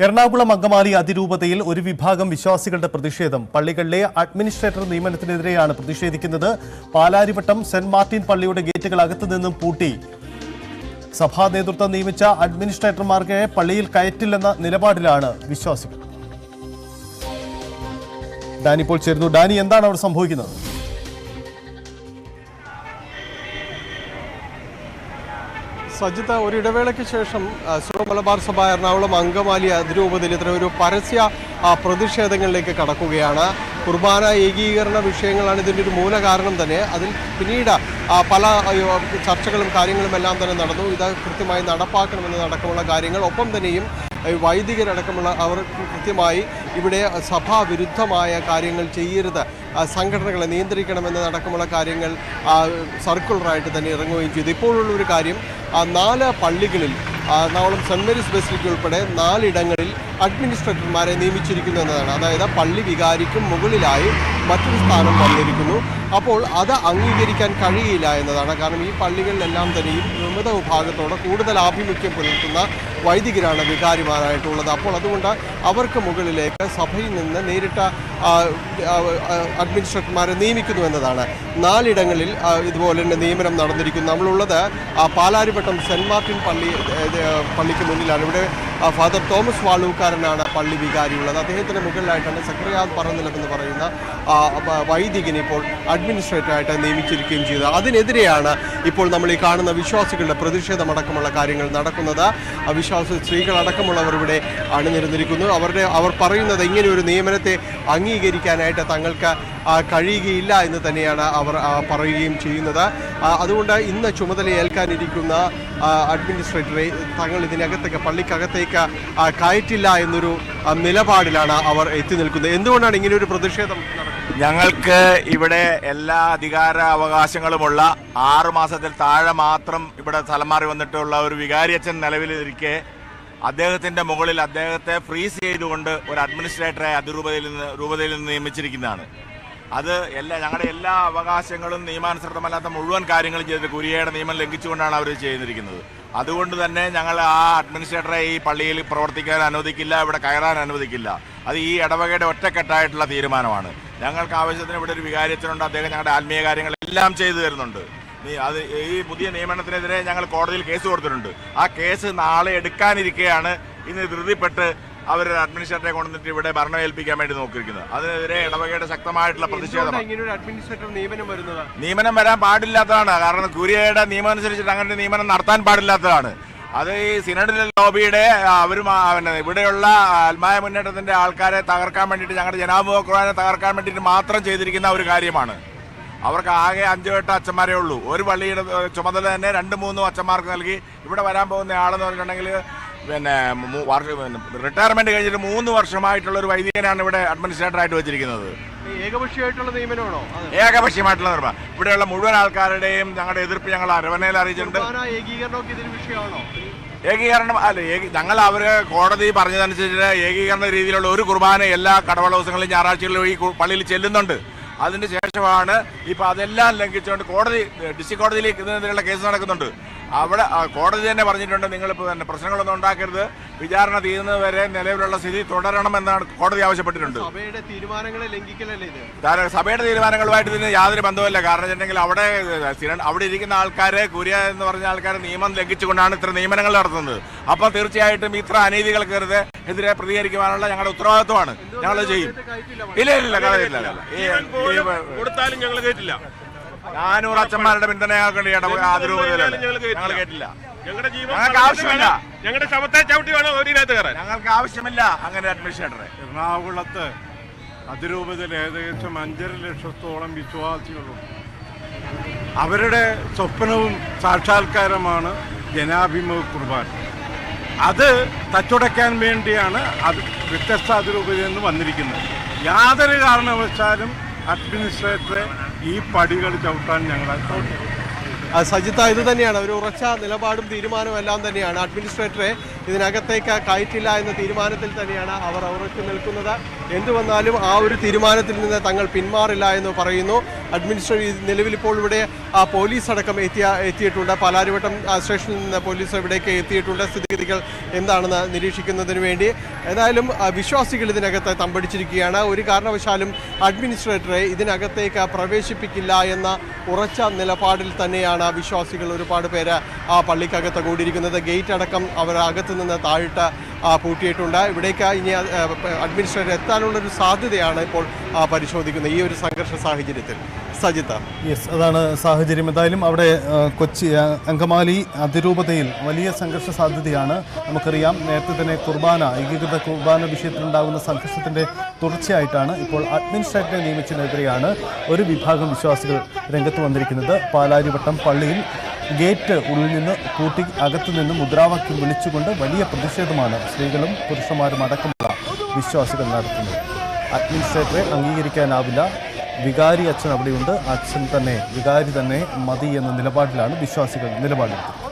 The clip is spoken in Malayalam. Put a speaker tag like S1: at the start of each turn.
S1: എറണാകുളം അങ്കമാലി അതിരൂപതയിൽ ഒരു വിഭാഗം വിശ്വാസികളുടെ പ്രതിഷേധം. പള്ളികളിലെ അഡ്മിനിസ്ട്രേറ്റർ നിയമനത്തിനെതിരെയാണ് പ്രതിഷേധിക്കുന്നത്. പാലാരിവട്ടം സെന്റ് മാർട്ടിൻ പള്ളിയുടെ ഗേറ്റുകൾ അകത്തു നിന്നും പൂട്ടി. സഭാ നേതൃത്വം നിയമിച്ച അഡ്മിനിസ്ട്രേറ്റർമാർക്ക് പള്ളിയിൽ കയറ്റില്ലെന്ന നിലപാടിലാണ് വിശ്വാസികൾ. ഡാനി ഇപ്പോൾ ചേരുന്നു. ഡാനി എന്താണ് അവിടെ സംഭവിക്കുന്നത്?
S2: സജിത ഒരു ഇടവേളയ്ക്ക് ശേഷം സിറോ മലബാർ സഭ എറണാകുളം അങ്കമാലി അതിരൂപതയിൽ ഇത്തരം ഒരു പരസ്യ പ്രതിഷേധങ്ങളിലേക്ക് കടക്കുകയാണ്. കുർബാന ഏകീകരണ വിഷയങ്ങളാണ് ഇതിന്റെ ഒരു മൂല കാരണം തന്നെ. അതിൽ പിന്നീട് പല ചർച്ചകളും കാര്യങ്ങളും എല്ലാം തന്നെ നടന്നു. ഇത് കൃത്യമായി നടപ്പാക്കണമെന്ന് നടക്കമുള്ള കാര്യങ്ങൾ. ഒപ്പം തന്നെയും വൈദികരടക്കമുള്ള അവർ കൃത്യമായി ഇവിടെ സഭാവിരുദ്ധമായ കാര്യങ്ങൾ ചെയ്യരുത്. സംഘടനകളെ നിയന്ത്രിക്കണമെന്നതടക്കമുള്ള കാര്യങ്ങൾ സർക്കുലറായിട്ട് തന്നെ ഇറങ്ങുകയും ചെയ്തു. ഇപ്പോഴുള്ള ഒരു കാര്യം നാല് പള്ളികളിൽ എറണാകുളം സെന്റ് മേരീസ് ബസിലിക്ക ഉൾപ്പെടെ നാലിടങ്ങളിൽ അഡ്മിനിസ്ട്രേറ്റർമാരെ നിയമിച്ചിരിക്കുന്നു എന്നതാണ്. അതായത് പള്ളി വികാരിക്കും മുകളിലായി മറ്റൊരു സ്ഥാനം വന്നിരിക്കുന്നു. അപ്പോൾ അത് അംഗീകരിക്കാൻ കഴിയില്ല എന്നതാണ്. കാരണം ഈ പള്ളികളിലെല്ലാം തന്നെയും വിമത വിഭാഗത്തോട് കൂടുതൽ ആഭിമുഖ്യം പുലർത്തുന്ന വൈദികരാണ് വികാരിമാരായിട്ടുള്ളത്. അപ്പോൾ അതുകൊണ്ട് അവർക്ക് മുകളിലേക്ക് സഭയിൽ നിന്ന് നേരിട്ട് അഡ്മിനിസ്ട്രേറ്റർമാരെ നിയമിക്കുന്നു എന്നതാണ്. നാലിടങ്ങളിൽ ഇതുപോലെ തന്നെ നിയമനം നടന്നിരിക്കുന്നു. നമ്മളുള്ളത് പാലാരിവട്ടം സെന്റ് മാർട്ടിൻ പള്ളി പള്ളിക്ക് മുന്നിലാണ്. ഇവിടെ ഫാദർ തോമസ് വാളൂക്കാരനാണ് പള്ളി വികാരിയുള്ളത്. അദ്ദേഹത്തിന് മുകളിലായിട്ടാണ് സക്രിയാദ് പറന്നിലം എന്ന് പറയുന്ന വൈദികനെ ഇപ്പോൾ അഡ്മിനിസ്ട്രേറ്ററായിട്ട് നിയമിച്ചിരിക്കുകയും ചെയ്തത്. അതിനെതിരെയാണ് ഇപ്പോൾ നമ്മൾ ഈ കാണുന്ന വിശ്വാസികളുടെ പ്രതിഷേധമടക്കമുള്ള കാര്യങ്ങൾ നടക്കുന്നത്. വിശ്വാസ സ്ത്രീകളടക്കമുള്ളവർ ഇവിടെ അണിനിരന്നിരിക്കുന്നു. അവരുടെ അവർ പറയുന്നത് ഇങ്ങനെ ഒരു നിയമനത്തെ അംഗീകരിക്കാനായിട്ട് തങ്ങൾക്ക് കഴിയുകയില്ല എന്ന് തന്നെയാണ് അവർ പറയുകയും ചെയ്യുന്നത്. അതുകൊണ്ട് ഇന്ന് ചുമതല ഏൽക്കാനിരിക്കുന്ന ആ, അഡ്മിനിസ്ട്രേറ്ററെ തങ്ങൾ ഇതിനകത്തേക്ക് പള്ളിക്കകത്തേക്ക് കയറ്റില്ല എന്നൊരു നിലപാടിലാണ് അവർ എത്തി നിൽക്കുന്നത്. എന്തുകൊണ്ടാണ് ഇങ്ങനെ ഒരു പ്രതിഷേധം
S3: ഞങ്ങൾക്ക് ഇവിടെ എല്ലാ അധികാര അവകാശങ്ങളുമുള്ള ആറു മാസത്തിൽ താഴെ മാത്രം ഇവിടെ തലമാറി മാറി വന്നിട്ടുള്ള ഒരു വികാരിയച്ഛൻ നിലവിലിരിക്കെ അദ്ദേഹത്തിന്റെ മുകളിൽ അദ്ദേഹത്തെ ഫ്രീസ് ചെയ്തുകൊണ്ട് ഒരു അഡ്മിനിസ്ട്രേറ്ററെ അതിരൂപതയിൽ നിന്ന് രൂപതയിൽ നിന്ന് നിയമിച്ചിരിക്കുന്നതാണ്. അത് എല്ലാ ഞങ്ങളുടെ എല്ലാ അവകാശങ്ങളും നിയമാനുസൃതമല്ലാത്ത മുഴുവൻ കാര്യങ്ങളും ചെയ്ത് കുരിയയുടെ നിയമം ലംഘിച്ചുകൊണ്ടാണ് അവർ ചെയ്തിരിക്കുന്നത്. അതുകൊണ്ട് തന്നെ ഞങ്ങൾ ആ അഡ്മിനിസ്ട്രേറ്ററെ ഈ പള്ളിയിൽ പ്രവർത്തിക്കാൻ അനുവദിക്കില്ല ഇവിടെ കയറാൻ അനുവദിക്കില്ല. അത് ഈ ഇടവകയുടെ ഒറ്റക്കെട്ടായിട്ടുള്ള തീരുമാനമാണ്. ഞങ്ങൾക്ക് ആവശ്യത്തിന് ഇവിടെ ഒരു വികാരത്തിനുണ്ട് അദ്ദേഹം ഞങ്ങളുടെ ആത്മീയ കാര്യങ്ങളെല്ലാം ചെയ്തു തരുന്നുണ്ട്. അത് ഈ പുതിയ നിയമനത്തിനെതിരെ ഞങ്ങൾ കോടതിയിൽ കേസ് കൊടുത്തിട്ടുണ്ട്. ആ കേസ് നാളെ എടുക്കാനിരിക്കെയാണ് ഇന്ന് ധൃതിപ്പെട്ട് അവർ അഡ്മിനിസ്ട്രേറ്ററെ കൊണ്ടുവന്നിട്ട് ഇവിടെ ഭരണം ഏൽപ്പിക്കാൻ വേണ്ടി നോക്കിയിരിക്കുന്നത്. അതിനെതിരെ ഇടവകയുടെ
S2: ശക്തമായിട്ടുള്ള പ്രതിഷേധം നിയമനം
S3: വരാൻ പാടില്ലാത്തതാണ്. കാരണം കുര്യയുടെ നിയമം അനുസരിച്ചിട്ട് അങ്ങനെ നിയമനം നടത്താൻ പാടില്ലാത്തതാണ്. അത് ഈ സിനഡിലെ ലോബിയുടെ അവരും പിന്നെ ഇവിടെയുള്ള ആത്മായ മുന്നേറ്റത്തിന്റെ ആൾക്കാരെ തകർക്കാൻ വേണ്ടിയിട്ട് ഞങ്ങളുടെ ജനാഭിമുഖ കുറവാനെ തകർക്കാൻ വേണ്ടിയിട്ട് മാത്രം ചെയ്തിരിക്കുന്ന ഒരു കാര്യമാണ്. അവർക്ക് ആകെ അഞ്ചോ എട്ടോ അച്ഛന്മാരേ ഉള്ളൂ. ഒരു പള്ളിയുടെ ചുമതല തന്നെ രണ്ട് മൂന്നും അച്ഛന്മാർക്ക് നൽകി ഇവിടെ വരാൻ പോകുന്ന ആളെന്ന് പറഞ്ഞിട്ടുണ്ടെങ്കിൽ പിന്നെ റിട്ടയർമെന്റ് കഴിഞ്ഞിട്ട് മൂന്ന് വർഷമായിട്ടുള്ള ഒരു വൈദികനാണ് ഇവിടെ അഡ്മിനിസ്ട്രേറ്റർ ആയിട്ട് വെച്ചിരിക്കുന്നത്.
S2: ഏകപക്ഷീയമായിട്ടുള്ള നിയമനമാണോ?
S3: ഏകപക്ഷീയമായിട്ടുള്ള നിർമ്മാണം ഇവിടെയുള്ള മുഴുവൻ ആൾക്കാരുടെയും ഞങ്ങളുടെ എതിർപ്പ് ഞങ്ങൾ അരവനയിൽ അറിയിച്ചിട്ടുണ്ട്. ഏകീകരണം അല്ല ഞങ്ങൾ അവർ കോടതി പറഞ്ഞതനുസരിച്ച് ഏകീകരണ രീതിയിലുള്ള ഒരു കുർബാന എല്ലാ കടവള ദിവസങ്ങളിലും ഞായറാഴ്ചകളിലും ഈ പള്ളിയിൽ ചെല്ലുന്നുണ്ട്. അതിന് ശേഷമാണ് ഇപ്പോൾ അതെല്ലാം ലംഘിച്ചുകൊണ്ട് കോടതി ഡിസ്ട്രിക്ട് കോടതിയിലേക്ക് ഇതിനെതിരെയുള്ള കേസ് നടക്കുന്നുണ്ട്. അവിടെ കോടതി തന്നെ പറഞ്ഞിട്ടുണ്ട് നിങ്ങളിപ്പോൾ തന്നെ പ്രശ്നങ്ങളൊന്നും ഉണ്ടാക്കരുത്. വിചാരണ തീരുന്നതുവരെ നിലവിലുള്ള സ്ഥിതി തുടരണമെന്നാണ് കോടതി ആവശ്യപ്പെട്ടിട്ടുണ്ട്.
S2: സഭയുടെ തീരുമാനങ്ങളെ ലംഘിക്കലല്ലേ ഇത്?
S3: സഭയുടെ തീരുമാനങ്ങളുമായിട്ട് ഇതിന് യാതൊരു ബന്ധവുമില്ല. കാരണം വെച്ചിട്ടുണ്ടെങ്കിൽ അവിടെ അവിടെ ഇരിക്കുന്ന ആൾക്കാരെ കുര്യ എന്ന് പറഞ്ഞ ആൾക്കാരെ നിയമം ലംഘിച്ചുകൊണ്ടാണ് ഇത്ര നിയമനങ്ങൾ നടത്തുന്നത്. അപ്പോൾ തീർച്ചയായിട്ടും ഇത്ര അനീതികൾക്കെതിരെ എതിരെ പ്രതികരിക്കുവാനുള്ള ഞങ്ങളുടെ ഉത്തരവാദിത്വമാണ്. ഞങ്ങൾ ചെയ്യും. ഇല്ല ഇല്ല ഇല്ല
S4: കൊടുത്താലും ഞങ്ങൾ കേട്ടില്ല.
S3: നാനൂറ് അച്ഛന്മാരുടെ പിന്തുണ ഞങ്ങൾക്ക് ഇടവക അതിരൂപതയിലാണ്
S4: ഞങ്ങൾ കേട്ടില്ല.
S3: ഞങ്ങൾ
S4: ഞങ്ങളുടെ ജീവൻ
S3: ഞങ്ങൾക്ക് ആവശ്യമില്ല.
S4: ഞങ്ങളുടെ ശവത്തെ ചവിട്ടി വേണം ഒരിനകത്ത് കയറാൻ.
S3: ഞങ്ങൾക്ക് ആവശ്യമില്ല. അങ്ങനെ അഡ്മിനിസ്ട്രേറ്ററെ
S5: എറണാകുളത്ത് അതിരൂപതയിൽ ഏകദേശം അഞ്ചര ലക്ഷത്തോളം വിശ്വാസികളുണ്ട് അവരുടെ സ്വപ്നവും സാക്ഷാത്കാരമാണ് ജനാഭിമുഖ കുർബാന. അത് തച്ചുടയ്ക്കാൻ വേണ്ടിയാണ് അത് വ്യത്യസ്ത അതിരൂപതയിൽ നിന്ന് വന്നിരിക്കുന്നത്. യാതൊരു കാരണവശാലും അഡ്മിനിസ്ട്രേറ്ററെ ഈ പടികൾ ചവിട്ടാൻ
S2: ഞങ്ങൾ സജിത്ത ഇത് തന്നെയാണ്. ഒരു ഉറച്ച നിലപാടും തീരുമാനവും എല്ലാം തന്നെയാണ്. അഡ്മിനിസ്ട്രേറ്ററെ ഇതിനകത്തേക്ക് കയറ്റില്ല എന്ന തീരുമാനത്തിൽ തന്നെയാണ് അവർ ഉറച്ചു നിൽക്കുന്നത്. എന്തു വന്നാലും ആ ഒരു തീരുമാനത്തിൽ നിന്ന് തങ്ങൾ പിന്മാറില്ല എന്ന് പറയുന്നു. അഡ്മിനിസ്ട്രേറ്റീവ് നിലവിൽ ഇപ്പോൾ ഇവിടെ പോലീസ് അടക്കം എത്തിയ എത്തിയിട്ടുണ്ട്. പാലാരിവട്ടം സ്റ്റേഷനിൽ നിന്ന് പോലീസ് ഇവിടേക്ക് എത്തിയിട്ടുണ്ട്. സ്ഥിതിഗതികൾ എന്താണെന്ന് നിരീക്ഷിക്കുന്നതിന് വേണ്ടി. ഏതായാലും വിശ്വാസികൾ ഇതിനകത്ത് തമ്പടിച്ചിരിക്കുകയാണ്. ഒരു കാരണവശാലും അഡ്മിനിസ്ട്രേറ്ററെ ഇതിനകത്തേക്ക് പ്രവേശിപ്പിക്കില്ല എന്ന ഉറച്ച നിലപാടിൽ തന്നെയാണ് വിശ്വാസികൾ ഒരുപാട് പേര് ആ പള്ളിക്കകത്ത് കൂടിയിരിക്കുന്നത്. ഗേറ്റ് അടക്കം അവർ അകത്തുനിന്ന് താഴിട്ട് പൂട്ടിയിട്ടുണ്ട്. ഇവിടേക്ക് ഇനി അഡ്മിനിസ്ട്രേറ്റർ എത്താനുള്ളൊരു സാധ്യതയാണ് ഇപ്പോൾ പരിശോധിക്കുന്നത് ഈ ഒരു സംഘർഷ സാഹചര്യത്തിൽ. സജിത
S1: യെസ് അതാണ് സാഹചര്യം. എന്തായാലും അവിടെ കൊച്ചി അങ്കമാലി അതിരൂപതയിൽ വലിയ സംഘർഷ സാധ്യതയാണ്. നമുക്കറിയാം നേരത്തെ തന്നെ കുർബാന ഏകീകൃത കുർബാന വിഷയത്തിലുണ്ടാകുന്ന സംഘർഷത്തിന്റെ തുടർച്ചയായിട്ടാണ് ഇപ്പോൾ അഡ്മിനിസ്ട്രേറ്ററെ നിയമിച്ചതിനെതിരെയാണ് ഒരു വിഭാഗം വിശ്വാസികൾ രംഗത്ത് വന്നിരിക്കുന്നത്. പാലാരിവട്ടം പള്ളിയിൽ ഗേറ്റ് ഉള്ളിൽ നിന്ന് കൂട്ടി അകത്തു നിന്ന് മുദ്രാവാക്യം വിളിച്ചുകൊണ്ട് വലിയ പ്രതിഷേധമാണ് സ്ത്രീകളും പുരുഷന്മാരും അടക്കമുള്ള വിശ്വാസികൾ നടത്തുന്നത്. അഡ്മിനിസ്ട്രേറ്ററെ അംഗീകരിക്കാനാവില്ല. വികാരി അച്ഛൻ അവിടെയുണ്ട്. അച്ഛൻ തന്നെ വികാരി തന്നെ മതി എന്ന നിലപാടിലാണ് വിശ്വാസികൾ നിലപാടെടുത്തത്.